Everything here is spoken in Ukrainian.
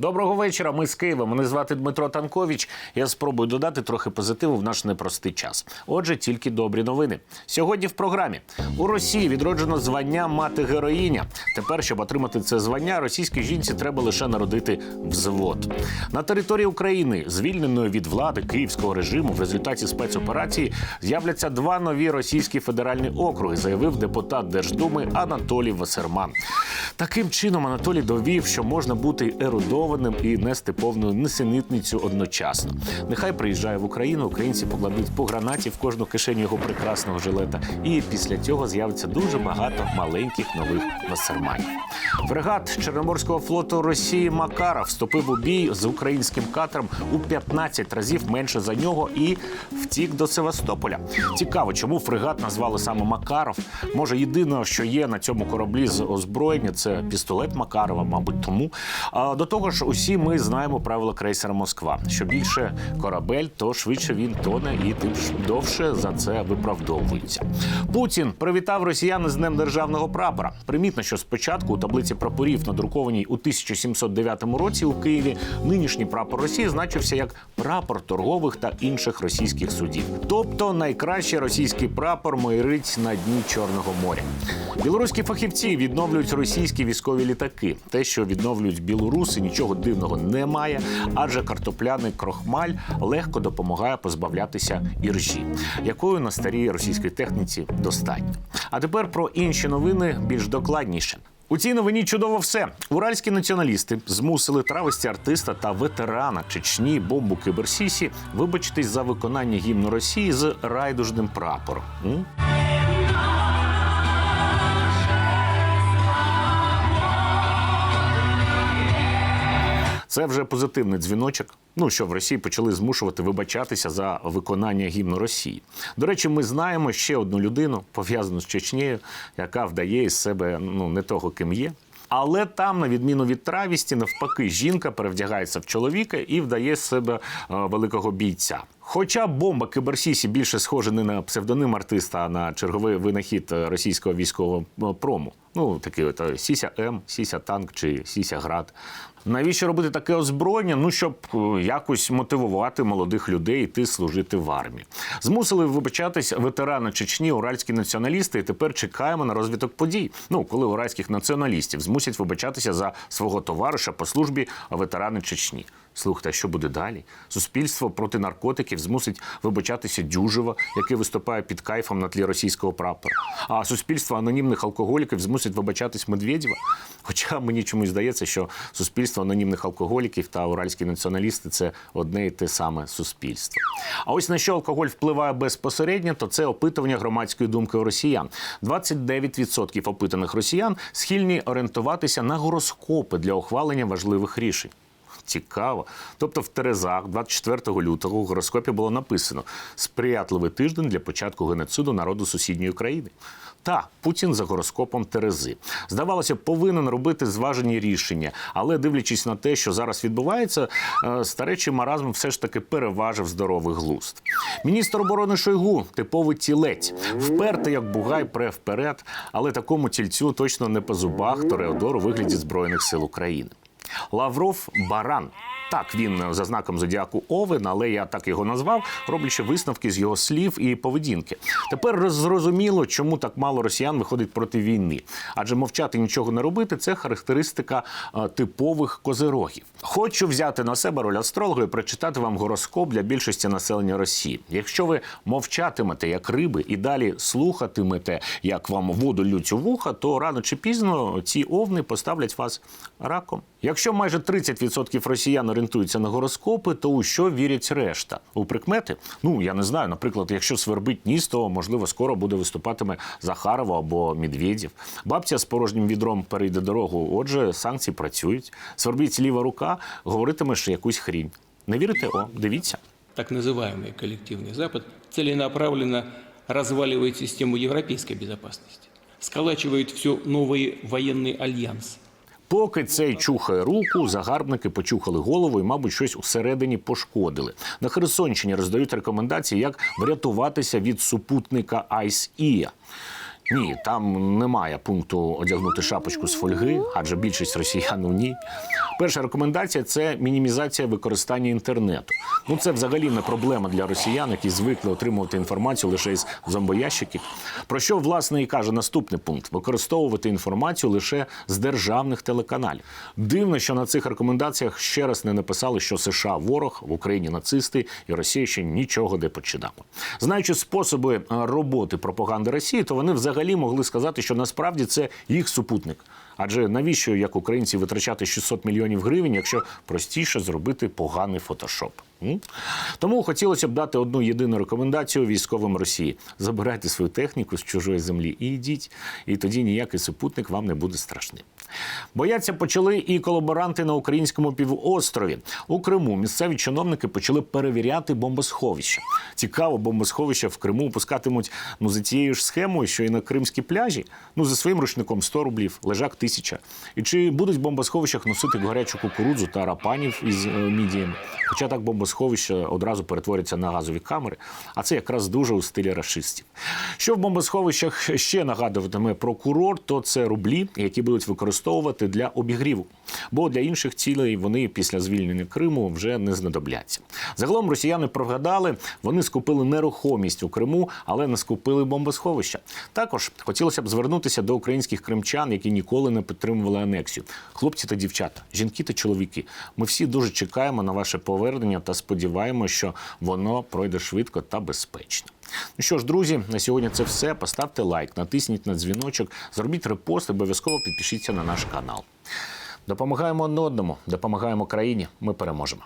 Доброго вечора. Ми з Києва. Мене звати Дмитро Танкович. Я спробую додати трохи позитиву в наш непростий час. Отже, тільки добрі новини. Сьогодні в програмі у Росії відроджено звання мати героїня. Тепер, щоб отримати це звання, російській жінці треба лише народити взвод. На території України, звільненої від влади київського режиму, в результаті спецоперації з'являться два нові російські федеральні округи, заявив депутат Держдуми Анатолій Васерман. Таким чином Анатолій довів, що можна бути ерудованим і нести повну несенітницю одночасно. Нехай приїжджає в Україну, українці покладуть по гранаті в кожну кишеню його прекрасного жилета, і після цього з'явиться дуже багато маленьких нових Васерманів. Фрегат Чорноморського флоту Росії Макара вступив у бій з українським катером у 15 разів менше за нього і втік до Севастополя. Цікаво, чому фрегат назвали саме Макаров. Може, єдине, що є на цьому кораблі з озброєння, це пістолет Макарова, мабуть, тому. До того ж, усі ми знаємо правила крейсера Москва. Що більше корабель, то швидше він тоне і тим довше за це виправдовується. Путін привітав росіян з Днем державного прапора. Примітно, що спочатку у таблиці прапорів, надрукованій у 1709 році у Києві, нинішній прапор Росії значився як прапор торгових та інших російських судів. Тобто найкращий російський прапор майорить на дні Чорного моря. Білоруські фахівці відновлюють російські військові літаки. Те, що відновлюють білоруси, нічого дивного немає, адже картопляний крохмаль легко допомагає позбавлятися іржі, якою на старій російській техніці достатньо. А тепер про інші новини більш докладніше. У цій новині чудово все. Уральські націоналісти змусили трависті артиста та ветерана Чечні бомбу Киберсісі вибачитись за виконання гімну Росії з райдужним прапором. Це вже позитивний дзвіночок. Ну що в Росії почали змушувати вибачатися за виконання гімну Росії. До речі, ми знаємо ще одну людину, пов'язану з Чечнею, яка вдає із себе ну не того, ким є. Але там, на відміну від травісті, навпаки, жінка перевдягається в чоловіка і вдає з себе е, великого бійця. Хоча бомба Киберсісі більше схожа не на псевдоним артиста, а на черговий винахід е, російського військового е, прому. Ну, такий от е, Сіся М, Сіся Танк чи Сіся Град. Навіщо робити таке озброєння? Ну, щоб якось мотивувати молодих людей йти служити в армії. Змусили вибачатись ветерани Чечні, уральські націоналісти, і тепер чекаємо на розвиток подій. Ну, коли уральських націоналістів змусять вибачатися за свого товариша по службі ветерани Чечні. Слухайте, а що буде далі? Суспільство проти наркотиків змусить вибачатися Дюжева, який виступає під кайфом на тлі російського прапора. А суспільство анонімних алкоголіків змусить вибачатись Медведєва. Хоча мені чомусь здається, що суспільство анонімних алкоголіків та уральські націоналісти це одне і те саме суспільство. А ось на що алкоголь впливає безпосередньо, то це опитування громадської думки росіян. 29% опитаних росіян схильні орієнтуватися на гороскопи для ухвалення важливих рішень. Цікаво. Тобто в Терезах 24 лютого у гороскопі було написано сприятливий тиждень для початку геноциду народу сусідньої країни. Та Путін за гороскопом Терези. Здавалося, повинен робити зважені рішення, але дивлячись на те, що зараз відбувається, е, старечий маразм все ж таки переважив здоровий глузд. Міністр оборони Шойгу типовий тілець, вперте як бугай пре вперед, але такому тільцю точно не по зубах Тореодор у вигляді збройних сил України. Лавров Баран. Так, він за знаком зодіаку Овен, але я так його назвав, роблячи висновки з його слів і поведінки. Тепер зрозуміло, чому так мало росіян виходить проти війни. Адже мовчати нічого не робити це характеристика е, типових козирогів. Хочу взяти на себе роль астролога і прочитати вам гороскоп для більшості населення Росії. Якщо ви мовчатимете як риби і далі слухатимете, як вам воду лють у вуха, то рано чи пізно ці овни поставлять вас раком. Якщо майже 30% росіян орієнтуються на гороскопи, то у що вірять решта? У прикмети? Ну я не знаю. Наприклад, якщо свербить ніс, то можливо скоро буде виступатиме Захарова або Медведєв. Бабця з порожнім відром перейде дорогу. Отже, санкції працюють. Свербить ліва рука, говоритимеш якусь хрінь. Не вірите? О, дивіться. так называемый коллективный Запад целенаправленно разваливает систему европейской безопасности, сколачивает все новые военные альянсы. Поки цей чухає руку, загарбники почухали голову і, мабуть, щось усередині пошкодили. На Херсонщині роздають рекомендації, як врятуватися від супутника Айс Ія. Ні, там немає пункту одягнути шапочку з фольги, адже більшість росіян у ній. Перша рекомендація це мінімізація використання інтернету. Ну це взагалі не проблема для росіян, які звикли отримувати інформацію лише із зомбоящиків. Про що власне і каже наступний пункт: використовувати інформацію лише з державних телеканалів. Дивно, що на цих рекомендаціях ще раз не написали, що США ворог в Україні нацисти і Росія ще нічого не починала. Знаючи способи е, роботи пропаганди Росії, то вони взагалі могли сказати, що насправді це їх супутник. Адже навіщо як українці витрачати 600 мільйонів гривень, якщо простіше зробити поганий фотошоп? Тому хотілося б дати одну єдину рекомендацію військовим Росії: забирайте свою техніку з чужої землі і йдіть, і тоді ніякий супутник вам не буде страшним. Бояться почали і колаборанти на українському півострові. У Криму місцеві чиновники почали перевіряти бомбосховища. Цікаво, бомбосховища в Криму пускатимуть ну за тією ж схемою, що і на кримській пляжі. Ну за своїм рушником 100 рублів, лежак тисяча. І чи будуть в бомбосховищах носити гарячу кукурудзу та рапанів із е, мідіями? Хоча так бомбосховища одразу перетворяться на газові камери, а це якраз дуже у стилі рашистів. Що в бомбосховищах ще нагадуватиме про курорт, то це рублі, які будуть використовувати для обігріву. Бо для інших цілей вони після звільнення Криму вже не знадобляться. Загалом росіяни прогадали, вони скупили нерухомість у Криму, але не скупили бомбосховища. Також хотілося б звернутися до українських кримчан, які ніколи не підтримували анексію. Хлопці та дівчата, жінки та чоловіки. Ми всі дуже чекаємо на ваше повернення та сподіваємося, що воно пройде швидко та безпечно. Ну що ж, друзі, на сьогодні це все. Поставте лайк, натисніть на дзвіночок, зробіть репост, обов'язково підпишіться на наш канал. Допомагаємо одне одному, допомагаємо країні. Ми переможемо.